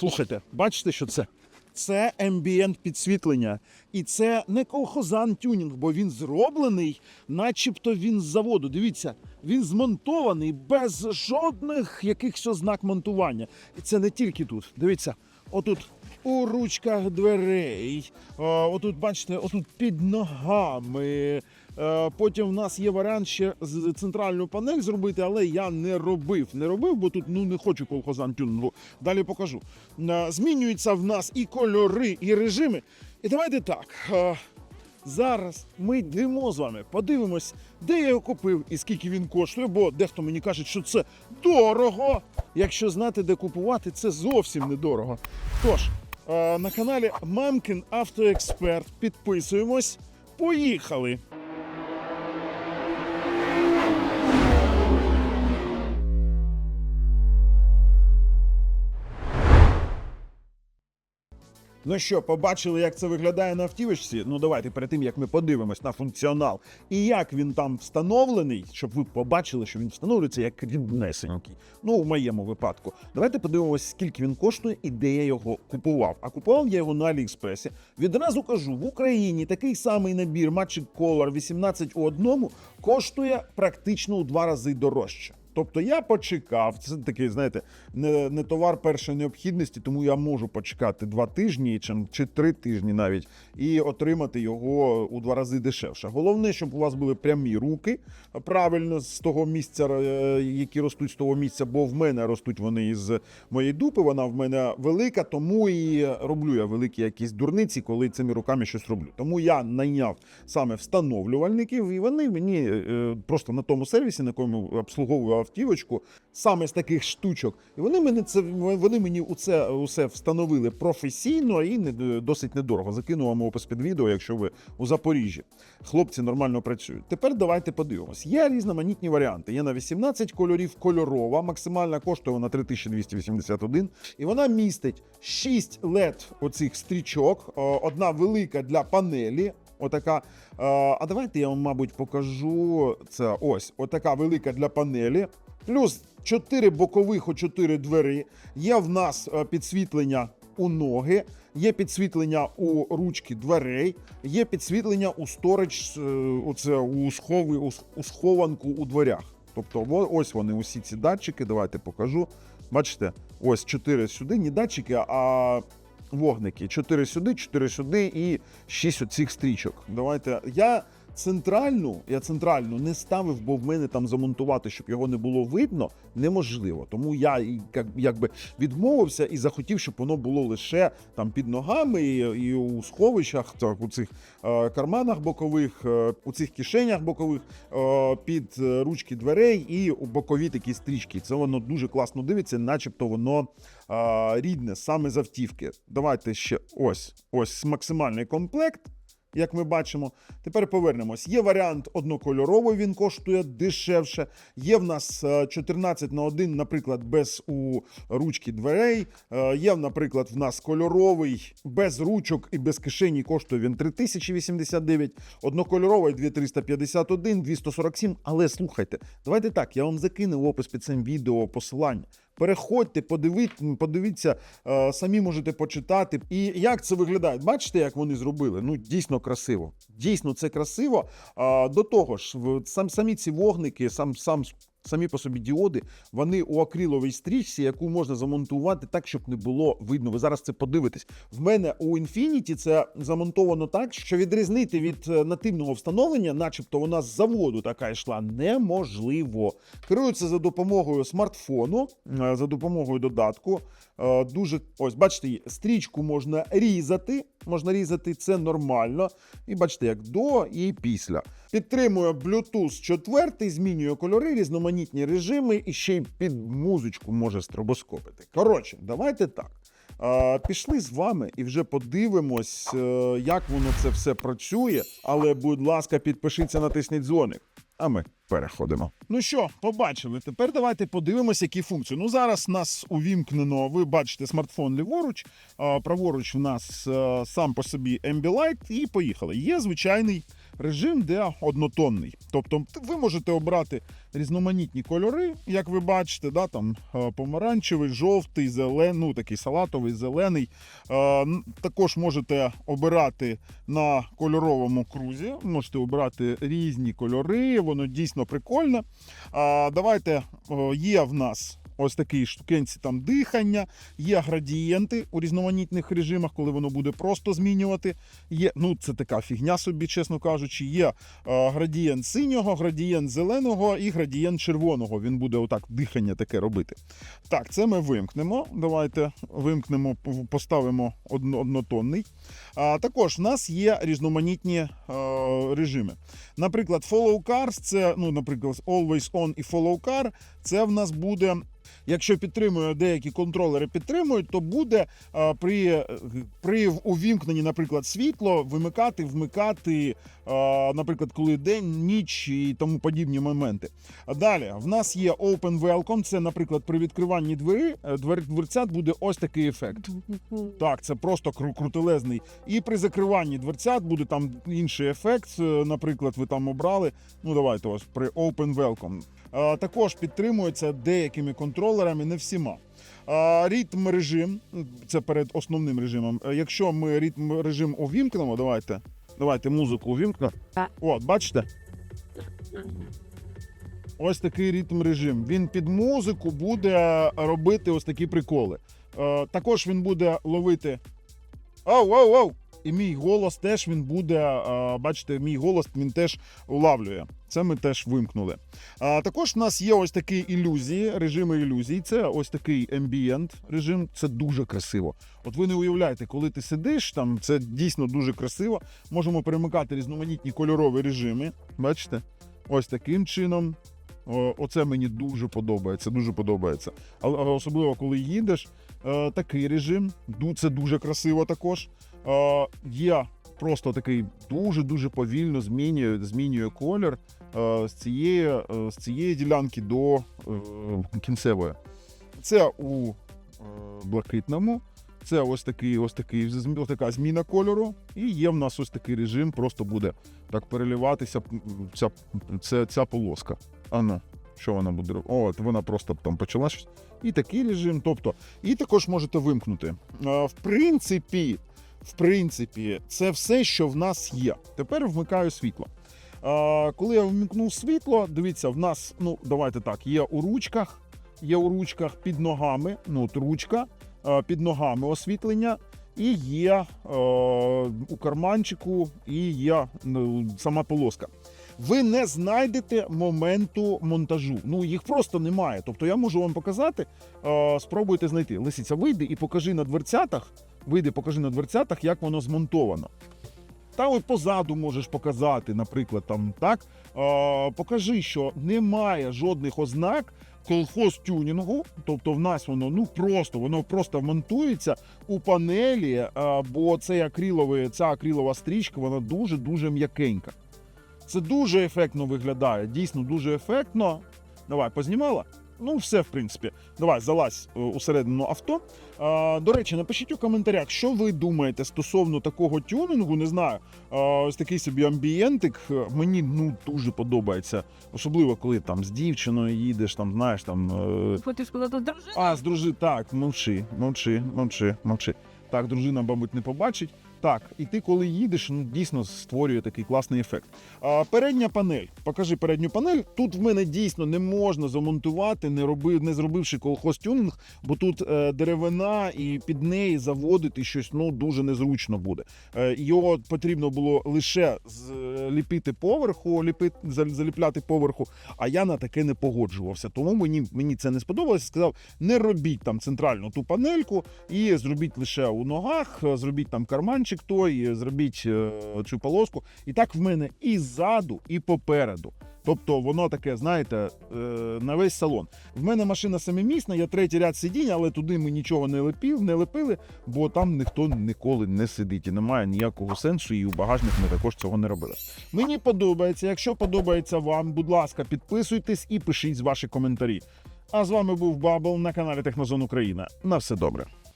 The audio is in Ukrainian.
Слухайте, бачите, що це? Це ембієнт підсвітлення. І це не колхозан тюнінг, бо він зроблений, начебто він з заводу. Дивіться, він змонтований без жодних якихось ознак монтування. І це не тільки тут. Дивіться, отут у ручках дверей. Отут, бачите, отут під ногами. Потім в нас є варіант ще з центральну панель зробити, але я не робив. Не робив, бо тут ну не хочу колхозан тюнингу. Далі покажу. Змінюються в нас і кольори, і режими. І давайте так. Зараз ми йдемо з вами, подивимось, де я його купив і скільки він коштує, бо дехто мені каже, що це дорого. Якщо знати, де купувати, це зовсім недорого. Тож, на каналі Мамкін Автоексперт підписуємось. Поїхали! Ну що, побачили, як це виглядає на автівочці? Ну давайте перед тим як ми подивимось на функціонал і як він там встановлений, щоб ви побачили, що він встановлюється як ріднесенький. Ну, в моєму випадку. Давайте подивимось, скільки він коштує і де я його купував. А купував я його на Аліекспресі. Відразу кажу, в Україні такий самий набір Magic Color 18 у одному коштує практично у два рази дорожче. Тобто я почекав, це такий, знаєте, не, не товар першої необхідності, тому я можу почекати два тижні чи, чи три тижні навіть і отримати його у два рази дешевше. Головне, щоб у вас були прямі руки правильно з того місця, е, які ростуть з того місця, бо в мене ростуть вони із моєї дупи. Вона в мене велика, тому і роблю я великі якісь дурниці, коли цими руками щось роблю. Тому я найняв саме встановлювальників, і вони мені е, просто на тому сервісі, на якому обслуговую автівочку, саме з таких штучок. І вони мене це вони мені у це усе встановили професійно і не досить недорого. Закину вам опис під відео, якщо ви у Запоріжжі. Хлопці нормально працюють. Тепер давайте подивимось. Є різноманітні варіанти. Є на 18 кольорів кольорова, максимальна коштує вона 3281. І вона містить 6 LED оцих стрічок, одна велика для панелі. Отака. е, А давайте я вам, мабуть, покажу це. Ось, отака велика для панелі. Плюс 4 бокових о 4 двері. Є в нас е, підсвітлення у ноги, є підсвітлення у ручки дверей, є підсвітлення у сторич, е, оце у схови, у схованку у дверях. Тобто, ось вони, усі ці датчики. Давайте покажу. Бачите, ось 4 сюди, не датчики, а вогники. Чотири сюди, чотири сюди і шість оцих стрічок. Давайте. Я центральну, я центральну не ставив, бо в мене там замонтувати, щоб його не було видно, неможливо. Тому я якби відмовився і захотів, щоб воно було лише там під ногами і, і у сховищах, так, у цих е, карманах бокових, е, у цих кишенях бокових, е, під е, ручки дверей і у бокові такі стрічки. Це воно дуже класно дивиться, начебто воно е, рідне саме з автівки. Давайте ще ось ось максимальний комплект. Як ми бачимо, тепер повернемось. Є варіант однокольоровий, він коштує дешевше. Є в нас е, 14 на 1, наприклад, без у ручки дверей. Е, Є, наприклад, в нас кольоровий без ручок і без кишені коштує він 3089, однокольоровий 2351, 247. Але слухайте, давайте так, я вам закину в опис під цим відео посилання. Переходьте, подивіть, подивіться, е, самі можете почитати. І як це виглядає? Бачите, як вони зробили? Ну, дійсно красиво. Дійсно, це красиво. До того ж, сам, самі ці вогники, сам, сам, самі по собі діоди, вони у акриловій стрічці, яку можна замонтувати так, щоб не було видно. Ви зараз це подивитесь. В мене у Infinity це замонтовано так, що відрізнити від е, нативного встановлення, начебто вона з заводу така йшла, неможливо. Керується за допомогою смартфону, е, за допомогою додатку. Е, Дуже ось, бачите, стрічку можна різати. Можна різати це нормально. І бачите, як до і після. Підтримує Bluetooth 4, змінює кольори, різноманітні режими і ще й під музичку може стробоскопити. Коротше, давайте так. Е, Пішли з вами і вже подивимось, е, як воно це все працює. Але, будь ласка, підпишіться, натисніть дзвоник. А ми переходимо. Ну що, побачили. Тепер давайте подивимося, які функції. Ну зараз нас увімкнено. Ви бачите смартфон ліворуч, праворуч в нас е, сам по собі Ambilight і поїхали. Є звичайний режим, де однотонний. Тобто ви можете обрати різноманітні кольори, як ви бачите, да, там е, помаранчевий, жовтий, зелений, ну такий салатовий, зелений. Е, Також можете обирати на кольоровому крузі. Можете обирати різні кольори, воно дійсно прикольне. Давайте є в нас. Ось такі штукенці там дихання, є градієнти у різноманітних режимах, коли воно буде просто змінювати. Є, ну це така фігня собі, чесно кажучи. Є е, градієнт синього, градієнт зеленого і градієнт червоного. Він буде отак дихання таке робити. Так, це ми вимкнемо. Давайте вимкнемо, поставимо однотонний. А, також в нас є різноманітні е, режими. Наприклад, follow cars, це, ну, наприклад, always on і follow car, це в нас буде. Якщо підтримує деякі контролери підтримують, то буде при, при увімкненні, наприклад, світло вимикати, вмикати, наприклад, коли день, ніч і тому подібні моменти. Далі в нас є Open Welcome, це, наприклад, при відкриванні двері, е, двер, дверцят буде ось такий ефект. Так, це просто кру- крутелезний. І при закриванні дверцят буде там інший ефект. е, Наприклад, ви там обрали. Ну давайте ось при Open Welcome. Також підтримується деякими контролерами, не всіма. Ритм режим це перед основним режимом. Е, Якщо ми ритм режим увімкнемо, давайте. Давайте музику увімкнемо. От, бачите? Ось такий ритм режим. Він під музику буде робити ось такі приколи. Е, також він буде ловити. Оу, оу, оу! І мій голос теж він буде. бачите, мій голос він теж улавлює. Це ми теж вимкнули. А також в нас є ось такі ілюзії, режими ілюзій. Це ось такий ембієнт режим. Це дуже красиво. От ви не уявляєте, коли ти сидиш там, це дійсно дуже красиво. Можемо перемикати різноманітні кольорові режими. Бачите? Ось таким чином. Оце мені дуже подобається, дуже подобається. Але особливо, коли їдеш, е, такий режим, це дуже красиво також. Е, Є просто такий дуже-дуже повільно змінює, змінює колір е, з цієї, е, з цієї ділянки до е, кінцевої. Це у е, блакитному. Це ось такий, ось такий ось така зміна кольору. І є в нас ось такий режим, просто буде так переливатися ця, ця, ця полоска. А ну, що вона буде робити? О, вона просто там почала щось. І такий режим. Тобто, і також можете вимкнути. Е, В принципі, в принципі, це все, що в нас є. Тепер вмикаю світло. Е, Коли я вмикнув світло, дивіться, в нас, ну давайте так, є у ручках, є у ручках під ногами, ну от ручка, під ногами освітлення, і є е, у карманчику, і є ну, сама полоска. Ви не знайдете моменту монтажу. Ну їх просто немає. Тобто я можу вам показати. Спробуйте знайти. Лисиця, вийди і покажи на дверцятах. Вийди, покажи на дверцятах, як воно змонтовано. Та от позаду можеш показати, наприклад, там так. Е, покажи, що немає жодних ознак колхоз-тюнінгу, тобто в нас воно ну просто воно просто монтується у панелі, е, бо це акриловий, ця акрилова стрічка, вона дуже дуже м'якенька. Це дуже ефектно виглядає, дійсно дуже ефектно. Давай, познімала? Ну, все, в принципі. Давай, залазь е, усередину авто. А, до речі, напишіть у коментарях, що ви думаєте стосовно такого тюнінгу. Не знаю. А, ось такий собі амбієнтик. е, Мені ну дуже подобається. Особливо, коли там з дівчиною їдеш, там знаєш там. е, Хочеш з дружиною? а, з дружи, так, мовчи, мовчи, мовчи, мовчи. Так, дружина, мабуть, не побачить. Так, і ти, коли їдеш, ну дійсно створює такий класний ефект. А, передня панель. Покажи передню панель. Тут в мене дійсно не можна замонтувати, не роби, не зробивши колхоз-тюнінг, бо тут е, деревина і під неї заводити щось ну дуже незручно буде. Е, його потрібно було лише зліпити поверху, ліпити, заліпляти поверху, а я на таке не погоджувався. Тому мені, мені це не сподобалося. Сказав, не робіть там центральну ту панельку і зробіть лише у ногах, зробіть там карманчик той, е, зробіть е, цю полоску. І так в мене і ззаду, і попереду. Тобто воно таке, знаєте, е, на весь салон. В мене машина семимісна, я третій ряд сидіння, але туди ми нічого не лепів, не лепили, бо там ніхто ніколи не сидить і немає ніякого сенсу, і у багажник ми також цього не робили. Мені подобається. Якщо подобається вам, будь ласка, підписуйтесь і пишіть ваші коментарі. А з вами був Бабл на каналі Технозон Україна. На все добре.